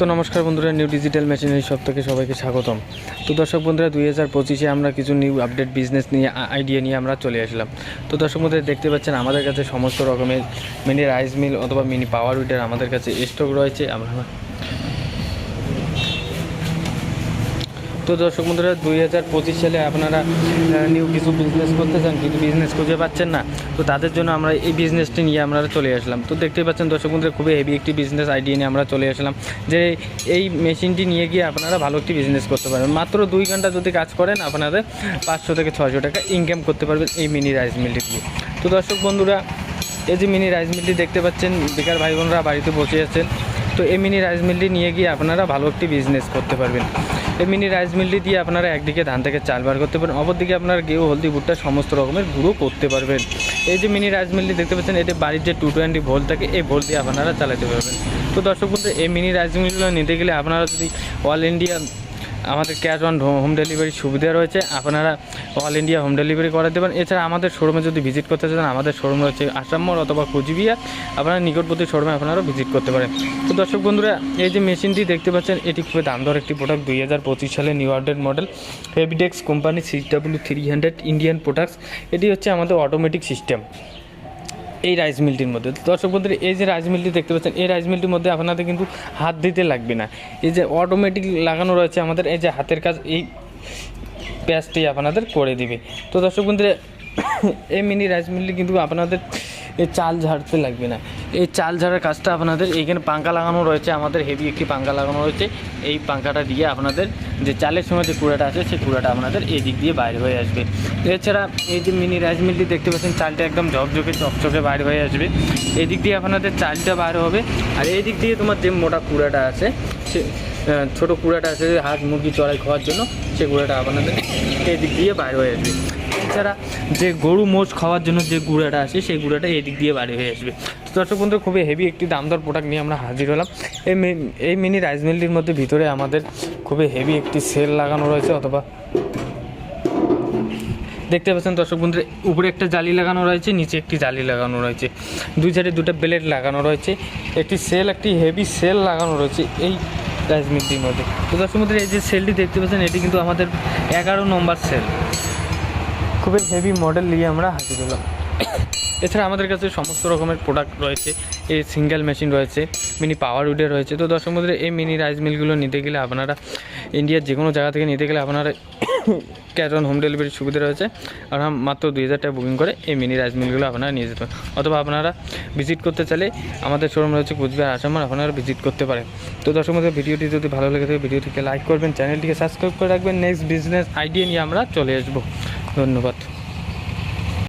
তো নমস্কার বন্ধুরা নিউ ডিজিটাল মেশিনারি সব থেকে সবাইকে স্বাগতম। তো দর্শক বন্ধুরা, দুই হাজার পঁচিশে আমরা কিছু নিউ আপডেট বিজনেস নিয়ে আইডিয়া নিয়ে আমরা চলে আসলাম। তো দর্শক বন্ধুরা, দেখতে পাচ্ছেন আমাদের কাছে সমস্ত রকমের মিনি রাইস মিল অথবা মিনি পাওয়ার উইডার আমাদের কাছে স্টক রয়েছে। আমরা তো দর্শক বন্ধুরা, দুই হাজার পঁচিশ সালে আপনারা নিউ কিছু বিজনেস করতে চান, কিন্তু বিজনেস খুঁজে পাচ্ছেন না। তো তাদের জন্য আমরা এই বিজনেসটি নিয়ে আমরা চলে আসলাম। তো দেখতেই পাচ্ছেন দর্শক বন্ধুরা, খুবই হেভি একটি বিজনেস আইডিয়া নিয়ে আমরা চলে আসলাম, যে এই মেশিনটি নিয়ে গিয়ে আপনারা ভালো একটি বিজনেস করতে পারবেন। মাত্র দুই ঘণ্টা যদি কাজ করেন, আপনাদের পাঁচশো থেকে ছশো টাকা ইনকাম করতে পারবেন এই মিনি রাইস মিলটি দিয়ে। তো দর্শক বন্ধুরা, এই যে মিনি রাইস মিলটি দেখতে পাচ্ছেন, বেকার ভাই বোনরা বাড়িতে বসে আছেন। তো এই মিনি রাইস মিলটি নিয়ে গিয়ে আপনারা ভালো একটি বিজনেস করতে পারবেন। এই মিনি রাইস মিলটি দিয়ে আপনারা একদিকে ধান থেকে চাল বার করতে পারেন অপরদিকে আপনারা গেউ হলদি, ভুট্টা সমস্ত রকমের গুঁড়ো করতে পারবেন। এই যে মিনি রাইস মিলটি দেখতে পাচ্ছেন, এটি বাড়ির যে টু টোয়েন্টি ভোল থাকে, এই ভোল্ট দিয়ে আপনারা চালাতে পারবেন। তো দর্শক বন্ধু এই মিনি রাইস মিলগুলো নিতে গেলে আপনারা যদি অল ইন্ডিয়া আমাদের ক্যাশ অন হোম ডেলিভারি সুবিধা রয়েছে। আপনারা অল ইন্ডিয়া হোম ডেলিভারি করাতে পারেন এছাড়া আমাদের শোরুমে যদি ভিজিট করতে চান, আমাদের শোরুম রয়েছে আসাম অথবা কুচবিহার। আপনারা নিকটবর্তী শোরুমে আপনারাও ভিজিট করতে পারেন। তো দর্শক বন্ধুরা, এই যে মেশিনটি দেখতে পাচ্ছেন, এটি খুবই দাম দর একটি প্রোডাক্ট দুই হাজার পঁচিশ সালে new update model হেভিডেক্স company six three hundred Indian products এটি হচ্ছে আমাদের অটোমেটিক সিস্টেম এই রাইস মিলটির মধ্যে। দর্শক বন্ধুরা, এই যে রাইস মিলটি দেখতে পাচ্ছেন, এই রাইস মিলটির মধ্যে আপনাদের কিন্তু হাত দিতে লাগবে না। এই যে অটোমেটিক লাগানো রয়েছে আমাদের, এই যে হাতের কাজ, এই প্যাচটি আপনাদের করে দিবে। তো দর্শক বন্ধুরা, এই মিনি রাইস মিলটি কিন্তু আপনাদের চাল ঝাড়তে লাগবে না। এই চাল ঝাড়ার কাজটা আপনাদের এইখানে পাঙ্খা লাগানো রয়েছে, আমাদের হেভি একটি পাঙ্খা লাগানো রয়েছে। এই পাঙ্খাটা দিয়ে আপনাদের যে চালের সময় যে কুড়াটা আছে, সেই কুড়াটা আপনাদের এই দিক দিয়ে বাইরে হয়ে আসবে। এছাড়া এই যে মিনি রাইস মিলটি দেখতে পাচ্ছেন, চালটা একদম ঝকঝকে, চকচকে বাইরে হয়ে আসবে। এই দিক দিয়ে আপনাদের চালটা বাইরে হবে। আর এই দিক দিয়ে তোমার যে মোটা কুড়াটা আছে, সে ছোটো কুড়াটা আছে হাঁস মুরগি চড়াই খাওয়ার জন্য, সে কুড়াটা আপনাদের এই দিক দিয়ে বাইরে হয়ে আসবে। এছাড়া যে গরু মোষ খাওয়ার জন্য যে গুঁড়াটা আছে, সেই গুঁড়াটা এদিক দিয়ে বাড়ি হয়ে আসবে। দর্শক বন্ধু, খুবই হেভি একটি দামদর প্রোডাক্ট নিয়ে আমরা হাজির হলাম। এই এই মিনি রাইস মিলটির মধ্যে ভিতরে আমাদের খুবই হেভি একটি সেল লাগানো রয়েছে অথবা দেখতে পাচ্ছেন দর্শক বন্ধুরা, উপরে একটা জালি লাগানো রয়েছে, নিচে একটি জালি লাগানো রয়েছে। দুই সাইডে দুটো ব্লেড লাগানো রয়েছে। একটি সেল একটি হেভি সেল লাগানো রয়েছে এই রাইস মিলটির মধ্যে। তো দর্শক বন্ধুরা, এই যে সেলটি দেখতে পাচ্ছেন, এটি কিন্তু আমাদের এগারো নম্বর সেল খুবই হেভি মডেল নিয়ে আমরা হাজির হলাম। এছাড়া আমাদের কাছে সমস্ত রকমের প্রোডাক্ট রয়েছে। এই সিঙ্গেল মেশিন রয়েছে মিনি পাওয়ার উডে রয়েছে। তো দর্শক মধ্যে এই মিনি রাইস মিলগুলো নিতে গেলে আপনারা ইন্ডিয়ার যে কোনো জায়গা থেকে নিতে গেলে আপনারা ক্যাশ অন হোম ডেলিভারির সুবিধা রয়েছে। আপনারা মাত্র দুই হাজার টাকা বুকিং করে এই মিনি রাইস মিলগুলো আপনারা নিয়ে যেতে পারেন। অথবা আপনারা ভিজিট করতে চাইলে আমাদের শোরুম রয়েছে কুচবিহার আসামের আপনারা ভিজিট করতে পারেন। তো দর্শক মধ্যে ভিডিওটি যদি ভালো লেগে থাকে, ভিডিওটিকে লাইক করবেন চ্যানেলটিকে সাবস্ক্রাইব করে রাখবেন। নেক্সট বিজনেস আইডিয়া নিয়ে আমরা চলে আসব। ধন্যবাদ।